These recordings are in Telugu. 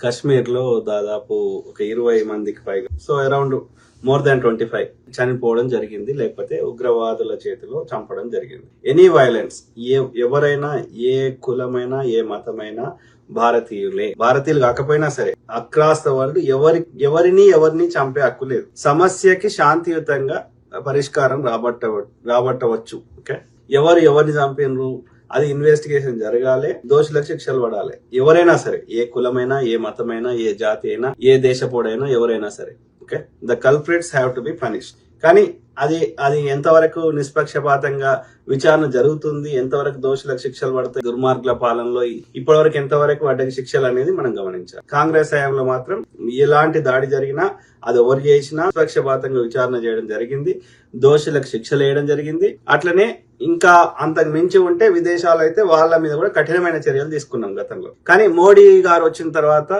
కశ్మీర్లో దాదాపు ఒక ఇరవై మందికి పైగా so around more than twenty five చనిపోవడం జరిగింది లేకపోతే ఉగ్రవాదుల చేతిలో చంపడం జరిగింది. ఎనీ వైలెన్స్ ఏ ఎవరైనా ఏ కులమైనా ఏ మతమైనా భారతీయులే. భారతీయులు కాకపోయినా సరే అక్రాస్ ద వరల్డ్ ఎవరి ఎవరిని ఎవరిని చంపే హక్కు లేదు. సమస్యకి శాంతియుతంగా పరిష్కారం రాబట్ట రాబట్టవచ్చు ఓకే? ఎవరు ఎవరిని చంపినరు? అది ఇన్వెస్టిగేషన్ జరగాలి దోషులకు శిక్షలు పడాలి. ఎవరైనా సరే ఏ కులమైనా ఏ మతమైనా ఏ జాతి అయినా ఏ దేశపోడైనా ఎవరైనా సరే okay the culprits have to be punished కానీ అది అది ఎంతవరకు నిష్పక్షపాతంగా విచారణ జరుగుతుంది ఎంతవరకు దోషులకు శిక్షలు పడతాయి దుర్మార్గుల పాలనలో ఇప్పటివరకు ఎంతవరకు వాటికి శిక్షలు అనేది మనం గమనించాలి. కాంగ్రెస్ హయాంలో మాత్రం ఎలాంటి దాడి జరిగినా అది ఎవరు చేసినా నిష్పక్షపాతంగా విచారణ చేయడం జరిగింది దోషులకు శిక్షలు వేయడం జరిగింది. అట్లనే ఇంకా అంతకు మించి ఉంటే విదేశాలు అయితే వాళ్ళ మీద కూడా కఠినమైన చర్యలు తీసుకున్నాం గతంలో. కానీ మోడీ గారు వచ్చిన తర్వాత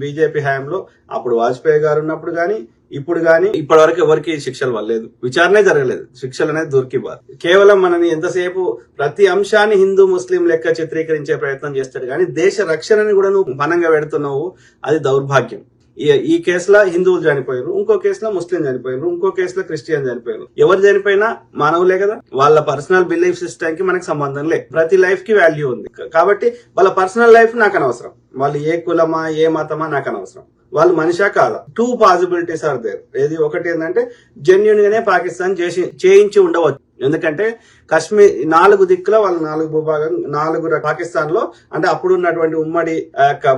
బీజేపీ హయాంలో అప్పుడు వాజ్పేయి గారు ఉన్నప్పుడు కానీ ఇప్పుడు కానీ ఇప్పటి వరకు ఎవరికి శిక్షలు పడలేదు. విచారణే జరగలేదు. శిక్షలు అనేది దొరికివ్వాలి కేవలం మనని ఎంతసేపు ప్రతి అంశాన్ని హిందూ ముస్లిం లెక్క చిత్రీకరించే ప్రయత్నం చేస్తాడు కానీ దేశ రక్షణని కూడా నువ్వు మనంగా పెడుతున్నావు అది దౌర్భాగ్యం. ఈ- ఈ కేసులో హిందువులు చనిపోయారు ఇంకో కేసులో ముస్లిం చనిపోయారు ఇంకో కేసులో క్రిస్టియన్ చనిపోయారు ఎవరు చనిపోయినా మానవులే కదా. వాళ్ళ పర్సనల్ బిలీఫ్ సిస్టమ్కి మనకి సంబంధం లేదు ప్రతి లైఫ్కి వాల్యూ ఉంది. కాబట్టి వాళ్ళ పర్సనల్ లైఫ్ నాకు అనవసరం. వాళ్ళు ఏ కులమా ఏ మతమా నాకు అనవసరం. వాళ్ళు మనిషా కాదా. టూ పాసిబిలిటీస్ ఆర్ దేర్ ఏది ఒకటి ఏంటంటే జెన్యున్ గానే పాకిస్తాన్ చేసి చేయించి ఉండవచ్చు. ఎందుకంటే కశ్మీర్ నాలుగు దిక్కులో వాళ్ళు నాలుగు భూభాగం నాలుగు పాకిస్తాన్లో అంటే అప్పుడు ఉన్నటువంటి ఉమ్మడి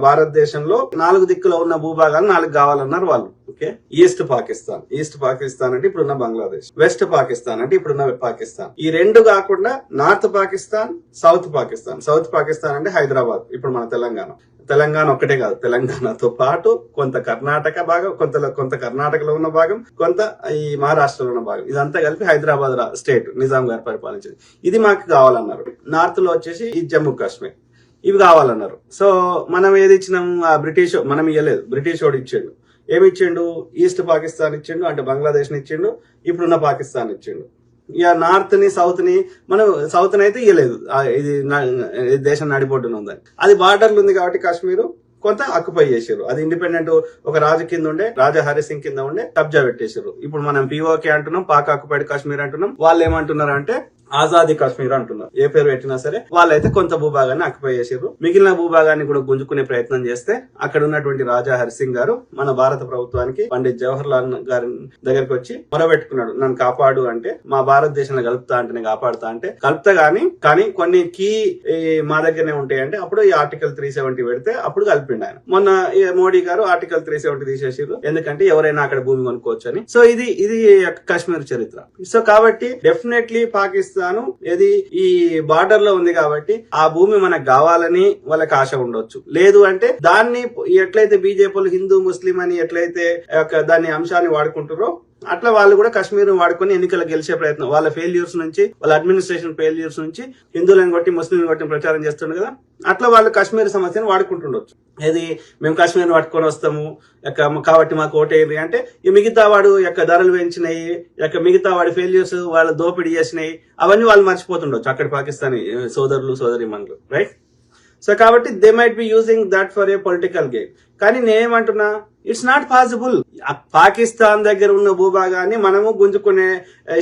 భారతదేశంలో నాలుగు దిక్కులో ఉన్న భూభాగాలు నాలుగు కావాలన్నారు వాళ్ళు. Okay east Pakistan east Pakistan అంటే ఇప్పుడున్న బంగ్లాదేశ్. వెస్ట్ పాకిస్తాన్ అంటే ఇప్పుడున్న పాకిస్తాన్. ఈ రెండు కాకుండా north Pakistan south Pakistan south Pakistan అంటే హైదరాబాద్ ఇప్పుడు మన తెలంగాణ. తెలంగాణ ఒక్కటే కాదు తెలంగాణతో పాటు కొంత కర్ణాటక భాగం కొంత కొంత కర్ణాటకలో ఉన్న భాగం కొంత ఈ మహారాష్ట్రలో ఉన్న భాగం. ఇదంతా కలిపి హైదరాబాద్ స్టేట్ నిజాం గారు పరిపాలించింది. ఇది మాకు కావాలన్నారు. నార్త్లో వచ్చేసి ఈ జమ్మూ కాశ్మీర్. ఇవి కావాలన్నారు. సో మనం ఏది ఇచ్చినాం? ఆ బ్రిటిష్ మనం ఇవ్వలేదు బ్రిటిష్ వాడు ఇచ్చాడు. ఏమి ఇచ్చిండు? ఈస్ట్ పాకిస్తాన్ ఇచ్చిండు అంటే బంగ్లాదేశ్ ఇచ్చిండు ఇప్పుడున్న పాకిస్తాన్ ఇచ్చిండు. ఇక నార్త్ని సౌత్ని మనం సౌత్ని అయితే ఇవ్వలేదు ఇది దేశం నడిపోటున ఉందని అది బార్డర్లు ఉంది కాబట్టి కాశ్మీరు కొంత అక్యుపై చేసారు అది ఇండిపెండెంట్ ఒక రాజు కింద ఉండే రాజా హరి సింగ్ కింద ఉండే కబ్జా పెట్టేశారు ఇప్పుడు మనం పిఓకే అంటున్నాం పాక్ ఆక్యుపైడ్ కాశ్మీర్ అంటున్నాం. వాళ్ళు ఏమంటున్నారు అంటే ఆజాదీ కాశ్మీర్ అంటున్నారు. ఏ పేరు పెట్టినా సరే వాళ్ళైతే కొంత భూభాగాన్ని ఆక్యుపై చేసారు మిగిలిన భూభాగాన్ని కూడా గుంజుకునే ప్రయత్నం చేస్తే అక్కడ ఉన్నటువంటి రాజా హరిసింగ్ గారు మన భారత ప్రభుత్వానికి పండిత్ జవహర్ లాల్ గారి దగ్గరికి వచ్చి మొరబెట్టుకున్నాడు. నన్ను కాపాడు అంటే మా భారతదేశంలో కలుపుతా అంటే కాపాడుతా అంటే కలుపుతా గానీ కానీ కొన్ని కీ మా దగ్గరనే ఉంటాయి అంటే అప్పుడు ఈ ఆర్టికల్ త్రీ సెవెంటీ పెడితే అప్పుడు కలిపిండు ఆయన. మొన్న మోడీ గారు ఆర్టికల్ త్రీ సెవెంటీ తీసేసారు ఎందుకంటే ఎవరైనా అక్కడ భూమి కొనుక్కోవచ్చు అని సో ఇది ఇది కాశ్మీర్ చరిత్ర. సో కాబట్టి డెఫినెట్లీ పాకిస్తాన్ ఇది ఈ బార్డర్లో ఉంది కాబట్టి ఆ భూమి మనకు కావాలని వాళ్ళకి ఆశ ఉండొచ్చు. లేదు అంటే దాన్ని ఎట్లయితే బీజేపీలు హిందూ ముస్లిం అని ఎట్లయితే దాని అంశాన్ని వాడుకుంటారో అట్లా వాళ్ళు కూడా కాశ్మీర్ వాడుకొని ఎన్నికలు గెలిచే ప్రయత్నం. వాళ్ళ ఫెయిల్యూర్స్ నుంచి వాళ్ళ అడ్మినిస్ట్రేషన్ ఫెయిల్యూర్స్ నుంచి హిందువులను కొట్టి ముస్లింలను కొట్టి ప్రచారం చేస్తుండే కదా. అట్లా వాళ్ళు కాశ్మీర్ సమస్యను వాడుకుంటుండొచ్చు. ఏది? మేము కాశ్మీర్ పట్టుకొని వస్తాము యొక్క కాబట్టి మాకు ఓటేది అంటే ఈ మిగతా వాడు యొక్క ధరలు పెంచినాయి యొక్క మిగతా వాడి ఫెయిల్యూర్స్ వాళ్ళ దోపిడీ చేసినాయి అవన్నీ వాళ్ళు మర్చిపోతుండొచ్చు అక్కడ పాకిస్తానీ సోదరులు సోదరి మనులు రైట్ సో కాబట్టి they might be using that for a political game కానీ నేనేమంటున్నా ఇట్స్ నాట్ పాసిబుల్ పాకిస్తాన్ దగ్గర ఉన్న భూభాగాన్ని మనము గుంజుకునే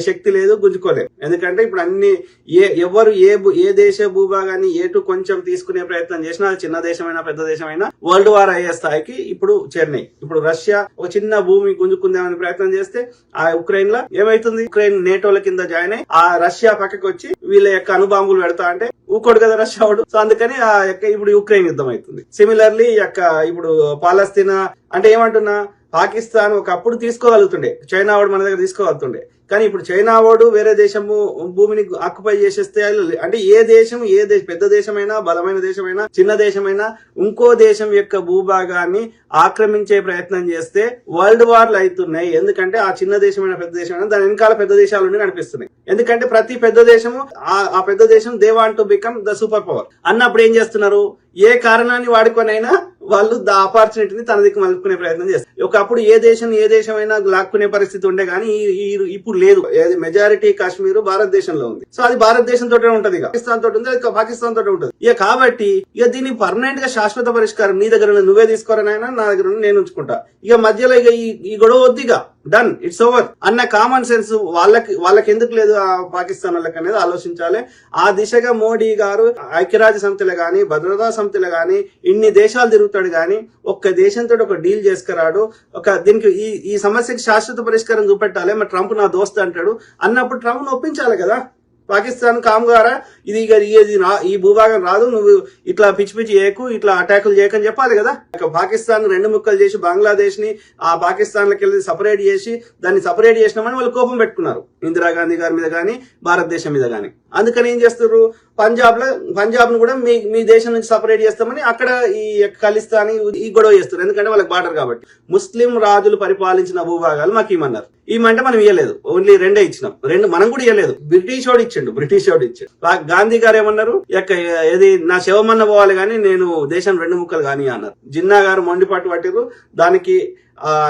శక్తి లేదు గుంజుకోలేదు ఎందుకంటే ఇప్పుడు అన్ని ఏ ఎవరు ఏ భూ- ఏ దేశ భూభాగాన్ని ఏటు కొంచెం తీసుకునే ప్రయత్నం చేసినా అది చిన్న దేశమైనా పెద్ద దేశమైనా వరల్డ్ వార్ అయ్యే స్థాయికి ఇప్పుడు చేరినాయి. ఇప్పుడు రష్యా ఒక చిన్న భూమి గుంజుకుందామని ప్రయత్నం చేస్తే ఆ ఉక్రెయిన్లో ఏమైతుంది? ఉక్రెయిన్ నేటోల కింద జాయిన్ అయ్యి ఆ రష్యా పక్కకు వచ్చి వీళ్ళ యొక్క అణుబాంబులు పెడతా అంటే ఊకోడు కదా రష్యా వాడు. సో అందుకని ఆ యొక్క ఇప్పుడు యుక్రెయిన్ యుద్ధం అవుతుంది. సిమిలర్లీ యొక్క ఇప్పుడు పాలస్తీనా అంటే ఏమంటున్నా? పాకిస్తాన్ ఒకప్పుడు తీసుకోగలుగుతుండే. చైనా వాడు మన దగ్గర తీసుకోగలుగుతుండే. కానీ ఇప్పుడు చైనా వాడు వేరే దేశము భూమిని ఆక్యుపై చేసేస్తే అంటే ఏ దేశం ఏ దేశ పెద్ద దేశమైనా బలమైన దేశమైనా చిన్న దేశమైనా ఇంకో దేశం యొక్క భూభాగాన్ని ఆక్రమించే ప్రయత్నం చేస్తే వరల్డ్ వార్లు అవుతున్నాయి. ఎందుకంటే ఆ చిన్న దేశమైన పెద్ద దేశమైనా దాని వెనకాల పెద్ద దేశాలు నుండి కనిపిస్తున్నాయి ఎందుకంటే ప్రతి పెద్ద దేశము ఆ- ఆ పెద్ద దేశం they want to become the super power. అన్నప్పుడు ఏం చేస్తున్నారు? ఏ కారణాన్ని వాడుకొనైనా వాళ్ళు ద ఆపర్చునిటీని తన దిక్కు మలుపుకునే ప్రయత్నం చేస్తారు. ఒకప్పుడు ఏ దేశం ఏ దేశమైనా లాక్కునే పరిస్థితి ఉండే కానీ ఇప్పుడు లేదు. మెజారిటీ కాశ్మీర్ భారతదేశంలో ఉంది. సో అది భారతదేశం తోటే ఉంటది పాకిస్తాన్ తోటి ఉంది అది పాకిస్తాన్ తోటే ఉంటుంది. ఇక కాబట్టి ఇక దీన్ని పర్మనెంట్గా శాశ్వత పరిష్కారం నీ దగ్గర నువ్వే తీసుకోరనైనా నా దగ్గర నేను ఉంచుకుంటా. ఇక మధ్యలో ఇక ఈ ఈ గొడవ వద్దిగా డన్ ఇట్స్ ఓవర్ అన్న కామన్ సెన్స్ వాళ్ళకి వాళ్ళకి ఎందుకు లేదు ఆ పాకిస్తాన్ వాళ్ళకి అనేది ఆలోచించాలి. ఆ దిశగా మోడీ గారు ఐక్యరాజ్య సమితిలో గాని భద్రతా సమితిలో గాని ఇన్ని దేశాలు తిరుగుతాడు గాని ఒక్క దేశంతో ఒక డీల్ చేసుకురాడు. ఒక దీనికి ఈ ఈ సమస్యకి శాశ్వత పరిష్కారం చూపెట్టాలి. మరి ట్రంప్ నా దోస్త్ అంటాడు. అన్నప్పుడు ట్రంప్ ఒప్పించాలి కదా. పాకిస్తాన్ కామ్గారా? ఇది ఇక ఇది రా- ఈ భూభాగం రాదు. నువ్వు ఇట్లా పిచ్చి పిచ్చి చేయకు ఇట్లా అటాకులు చేయకని చెప్పాలి కదా. ఇక పాకిస్తాన్ రెండు ముక్కలు చేసి బంగ్లాదేశ్ని ఆ పాకిస్తాన్ లకి వెళ్ళి సపరేట్ చేసి దాన్ని సపరేట్ చేసినామని వాళ్ళు కోపం పెట్టుకున్నారు. ఇందిరాగాంధీ గారి మీద గానీ భారతదేశం మీద గానీ. అందుకని ఏం చేస్తారు పంజాబ్లో పంజాబ్ను కూడా మీ మీ దేశం నుంచి సపరేట్ చేస్తామని అక్కడ ఈ ఖలిస్తాన్ ఈ గొడవ చేస్తారు. ఎందుకంటే వాళ్ళకి బార్డర్ కాబట్టి. ముస్లిం రాజులు పరిపాలించిన భూభాగాలు మాకు ఇమ్మన్నారు ఇమ్మంటే మనం ఇవ్వలేదు ఓన్లీ రెండే ఇచ్చినాం. రెండు మనం కూడా ఇవ్వలేదు బ్రిటిష్ వాడు ఇచ్చిండు. బ్రిటిష్ వాడు ఇచ్చిండు. గాంధీ గారు ఏమన్నారు? ఎక్క ఏది నా శవమన్న పోవాలి కానీ నేను దేశం రెండు ముక్కలు కానీ అన్నారు జిన్నా గారు మొండిపాటు పట్టిరు దానికి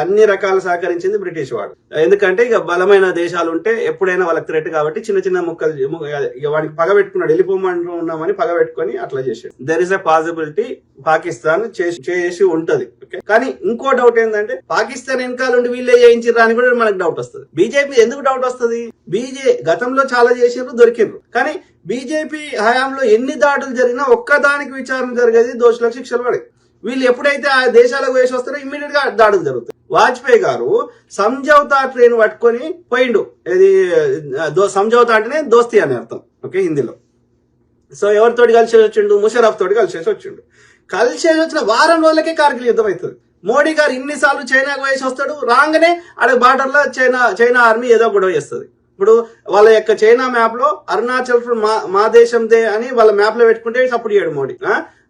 అన్ని రకాల సహకరించింది బ్రిటిష్ వాడు. ఎందుకంటే ఇక బలమైన దేశాలు ఉంటే ఎప్పుడైనా వాళ్ళకి థ్రెట్ కాబట్టి చిన్న చిన్న ముక్కలు వాడికి పగ పెట్టుకున్నాడు. వెళ్ళిపోమంటూ ఉన్నామని పగ పెట్టుకొని అట్లా చేశాడు. There is a possibility Pakistan చేసి చేసి ఉంటది. ఓకే కానీ ఇంకో డౌట్ ఏంటంటే పాకిస్తాన్ వెనకాల ఉండి వీళ్ళే చేయించారు అని కూడా మనకు డౌట్ వస్తుంది. బీజేపీ ఎందుకు డౌట్ వస్తుంది? బీజే గతంలో చాలా చేసిర్రు దొరికిర్రు కానీ బీజేపీ హయాంలో ఎన్ని దాడులు జరిగినా ఒక్కదానికి విచారణ జరిగేది దోషులకు శిక్షలు పడే. వీళ్ళు ఎప్పుడైతే ఆ దేశాలకు వేసి వస్తారో ఇమ్మీడియట్గా దాడులు జరుగుతాయి. వాజ్పేయి గారు సంజౌతా ట్రైన్ పట్టుకొని పోయిండు. ఇది సంజౌతా అంటేనే దోస్తి అని అర్థం. ఓకే హిందీలో. సో ఎవరితోటి కలిసి వచ్చిండు? ముషరఫ్ తోటి కలిసేసి వచ్చిండు. కలిసేసి వచ్చిన వారం రోజులకే కార్గిల్ యుద్ధం అవుతుంది. మోడీ గారు ఇన్నిసార్లు చైనాకు వేసి వస్తాడు రాగానే ఆడ బార్డర్లో చైనా చైనా ఆర్మీ ఏదో గొడవ చేస్తుంది. ఇప్పుడు వాళ్ళ యొక్క చైనా మ్యాప్లో అరుణాచల్ మా మా మా దేశందే అని వాళ్ళ మ్యాప్లో పెట్టుకుంటే సపోర్ట్ చేయడు మోడీ.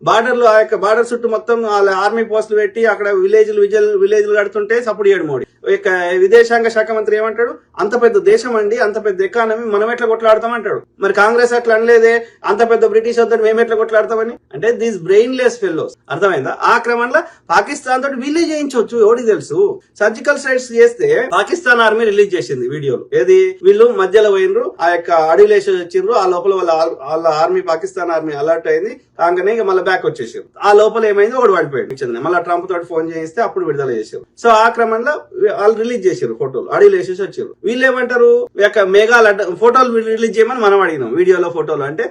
బార్డర్లో ఆ యొక్క బార్డర్ చుట్టూ మొత్తం వాళ్ళ ఆర్మీ పోస్టులు పెట్టి అక్కడ విలేజ్లు విజల్ విలేజ్లు కడుతుంటే సపోర్ట్ చేయడు మోడీ. ఇక విదేశాంగ శాఖ మంత్రి ఏమంటాడు? అంత పెద్ద దేశం అండి అంత పెద్ద ఎకానమీ మనం ఎట్లా కొట్లాడతామంటాడు మరి కాంగ్రెస్ అట్లా అనలేదే అంత పెద్ద బ్రిటిష్ వద్దని మేము ఎట్లా కొట్లాడతామని? అంటే దీస్ బ్రెయిన్ లెస్ ఫెల్లోస్ అర్థమైందా? ఆ క్రమంలో పాకిస్తాన్ తోటి వీళ్ళే చేయించవచ్చు ఎవరికి తెలుసు? సర్జికల్ స్ట్రైక్స్ చేస్తే పాకిస్తాన్ ఆర్మీ రిలీజ్ చేసింది వీడియోలు. ఏది? వీళ్ళు మధ్యలో పోయినరు ఆ యొక్క అడవిలేసి వచ్చిండ్రు ఆ లోపల వాళ్ళ వాళ్ళ ఆర్మీ పాకిస్తాన్ ఆర్మీ అలర్ట్ అయింది కాగానే ఇక మళ్ళీ బ్యాక్ వచ్చేసారు ఆ లోపల ఏమైంది? ఒకటి పడిపోయాడు. మళ్ళీ ట్రంప్ తోటి ఫోన్ చేయిస్తే అప్పుడు విడుదల చేశారు సో ఆ క్రమంలో వాళ్ళు రిలీజ్ చేశారు ఫోటోలు అడవిలు వేసేసి వచ్చారు. వీళ్ళు ఏమంటారు? యొక్క మేఘాలు అడ్డ ఫోటోలు రిలీజ్ చేయమని మనం అడిగినాం వీడియోలో ఫోటోలు అంటే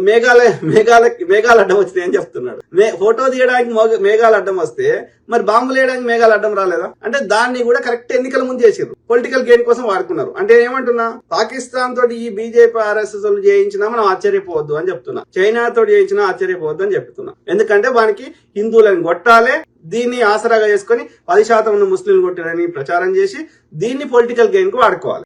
మేఘాలయ మేఘాల మేఘాలు అడ్డం వచ్చినాయి అని చెప్తున్నాడు. మే- ఫోటో తీయడానికి మేఘాలు అడ్డం వస్తే మరి బాంబులు వేయడానికి మేఘాలు అడ్డం రాలేదా? అంటే దాన్ని కూడా కరెక్ట్ ఎన్నికల ముందు చేసారు పొలిటికల్ గెయిన్ కోసం వాడుకున్నారు. అంటే ఏమంటున్నా? పాకిస్తాన్ తోటి ఈ బీజేపీ ఆర్ఎస్ఎస్ చేయించినా మనం ఆశ్చర్యపోవద్దు అని చెప్తున్నా. చైనా తోటి చేయించినా ఆశ్చర్యపోవద్దు అని చెప్తున్నా. ఎందుకంటే వానికి హిందువులను కొట్టాలే దీన్ని ఆసరాగా చేసుకొని పది శాతం ఉన్న ముస్లింలు కొట్టారని ప్రచారం చేసి దీన్ని పొలిటికల్ గెయిన్కు వాడుకోవాలి.